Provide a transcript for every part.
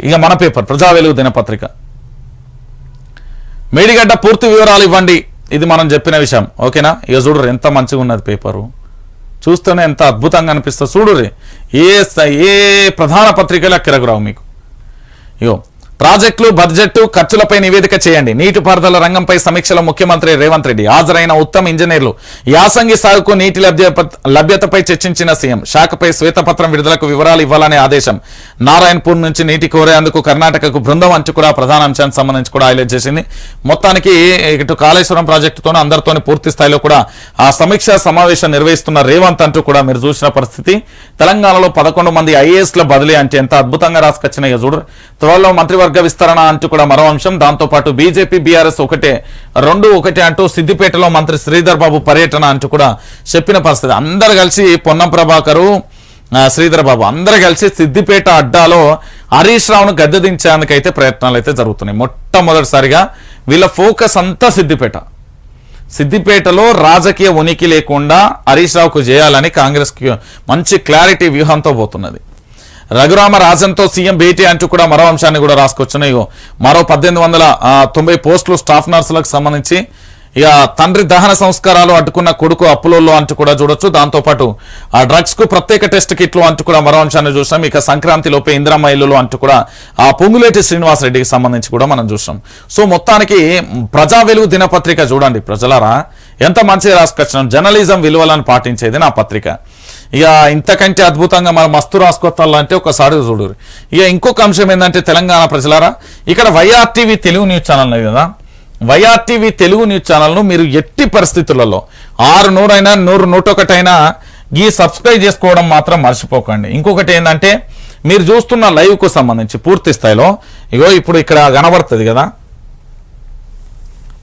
ఇక మన పేపర్ ప్రజా వెలుగు దినపత్రిక. మేడిగడ్డ పూర్తి వివరాలు ఇవ్వండి. ఇది మనం చెప్పిన విషయం. ఓకేనా? ఇక చూడరు ఎంత మంచిగా ఉన్నది పేపరు. చూస్తేనే ఎంత అద్భుతంగా అనిపిస్తుంది. చూడురే ఏ స- ఏ ప్రధాన పత్రికలు అక్కరకు మీకు? ఇగో ప్రాజెక్టులు బడ్జెట్ ఖర్చులపై నివేదిక చేయండి. నీటిపారుదల రంగంపై సమీక్షలో ముఖ్యమంత్రి రేవంత్ రెడ్డి. హాజరైన ఉత్తమ ఇంజనీర్లు. యాసంగి సాగుకు నీటి లభ్యతపై చర్చించిన సీఎం. శాఖపై శ్వేతపత్రం విడుదలకు వివరాలు ఇవ్వాలనే ఆదేశం. నారాయణపూర్ నుంచి నీటి కోరేందుకు కర్ణాటకకు బృందం అంచు కూడా ప్రధాన అంశానికి సంబంధించి కూడా హైలైట్ చేసింది. మొత్తానికి ఇటు కాళేశ్వరం ప్రాజెక్టుతోనూ అందరితోని పూర్తి స్థాయిలో కూడా ఆ సమీక్షా సమావేశం నిర్వహిస్తున్న రేవంత్ అంటూ కూడా మీరు చూసిన పరిస్థితి. తెలంగాణలో పదకొండు మంది ఐఏఎస్ల బదిలీ అంటే ఎంత అద్భుతంగా రాసుకొచ్చినాయో చూడరు త్వరలో మంత్రివర్గ విస్తరణ అంటూ కూడా మరో అంశం. దాంతో పాటు బీజేపీ బీఆర్ఎస్ ఒకటే రెండు ఒకటే అంటూ సిద్దిపేటలో మంత్రి శ్రీధర్ బాబు పర్యటన అంటూ కూడా చెప్పిన పరిస్థితి. అందరు కలిసి పొన్నం ప్రభాకరు శ్రీధర్ బాబు అందరు కలిసి సిద్దిపేట అడ్డాలో హరీష్ రావును గద్దెదించేందుకైతే ప్రయత్నాలు అయితే జరుగుతున్నాయి. మొట్టమొదటిసారిగా వీళ్ళ ఫోకస్ అంతా సిద్దిపేట. సిద్దిపేటలో రాజకీయ ఉనికి లేకుండా హరీష్ రావుకు చేయాలని కాంగ్రెస్ మంచి క్లారిటీ వ్యూహంతో పోతున్నది. రఘురామ రాజన్తో సీఎం భేటీ అంటూ కూడా మరో అంశాన్ని కూడా రాసుకొచ్చినాయి మరో పద్దెనిమిది వందల తొంభై పోస్టులు స్టాఫ్ నర్సులకు సంబంధించి ఇక తండ్రి దహన సంస్కారాలు అడ్డుకున్న కొడుకు అప్పులలో అంటూ కూడా చూడొచ్చు. దాంతోపాటు ఆ డ్రగ్స్కు ప్రత్యేక టెస్ట్ కిట్లు అంటూ కూడా మరో అంశాన్ని చూసాం. ఇక సంక్రాంతి లోపే ఇందిరమ్మ ఇల్లులు అంటూ కూడా ఆ పొంగులేటి శ్రీనివాసరెడ్డికి సంబంధించి కూడా మనం చూసాం. సో మొత్తానికి ప్రజా వెలుగు దినపత్రిక చూడండి ప్రజలారా. ఎంత మంచిగా రాసుకొచ్చినాం. జర్నలిజం విలువలను పాటించేది నా పత్రిక. ఇక ఇంతకంటే అద్భుతంగా మనం మస్తు రాసుకొత్తాలంటే ఒకసారి చూడరు ఇక ఇంకొక అంశం ఏంటంటే తెలంగాణ ప్రజలారా ఇక్కడ వైఆర్టీవీ తెలుగు న్యూస్ ఛానల్ కదా. వైఆర్టీవీ తెలుగు న్యూస్ ఛానల్ను మీరు ఎట్టి పరిస్థితులలో ఆరు నూరైనా నూరు నూటొకటైనా ఈ సబ్స్క్రైబ్ చేసుకోవడం మాత్రం మర్చిపోకండి. ఇంకొకటి ఏంటంటే మీరు చూస్తున్న లైవ్కు సంబంధించి పూర్తి స్థాయిలో ఇగో ఇప్పుడు ఇక్కడ కనబడుతుంది కదా.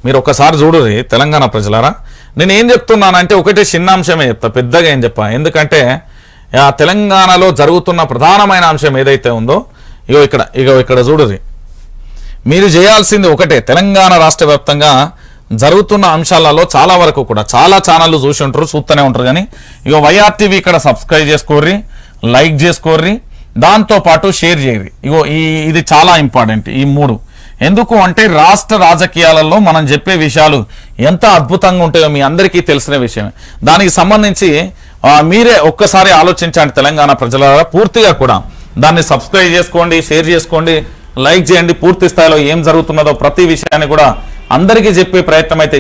మీరు ఒకసారి చూడరు తెలంగాణ ప్రజలారా నేను ఏం చెప్తున్నానంటే ఒకటే చిన్న అంశమే చెప్తా పెద్దగా ఏం చెప్పా. ఎందుకంటే ఆ తెలంగాణలో జరుగుతున్న ప్రధానమైన అంశం ఏదైతే ఉందో ఇగో ఇక్కడ ఇగో ఇక్కడ చూడురి మీరు చేయాల్సింది ఒకటే తెలంగాణ రాష్ట్ర వ్యాప్తంగా జరుగుతున్న అంశాలలో చాలా వరకు కూడా చాలా ఛానళ్ళు చూసి ఉంటారు చూస్తూనే ఉంటారు కానీ ఇక వైఆర్టీవీ ఇక్కడ సబ్స్క్రైబ్ చేసుకోర్రి లైక్ చేసుకోర్రి దాంతో పాటు షేర్ చేయరి ఇగో ఈ ఇది చాలా ఇంపార్టెంట్ ఈ మూడు. ఎందుకు అంటే రాష్ట్ర రాజకీయాలలో మనం చెప్పే విషయాలు ఎంత అద్భుతంగా ఉంటాయో మీ అందరికీ తెలిసిన విషయమే. దానికి సంబంధించి మీరే ఒక్కసారి ఆలోచించండి తెలంగాణ ప్రజల పూర్తిగా కూడా. దాన్ని సబ్స్క్రైబ్ చేసుకోండి షేర్ చేసుకోండి లైక్ చేయండి పూర్తి స్థాయిలో ఏం జరుగుతున్నదో ప్రతి విషయాన్ని కూడా అందరికీ చెప్పే ప్రయత్నం అయితే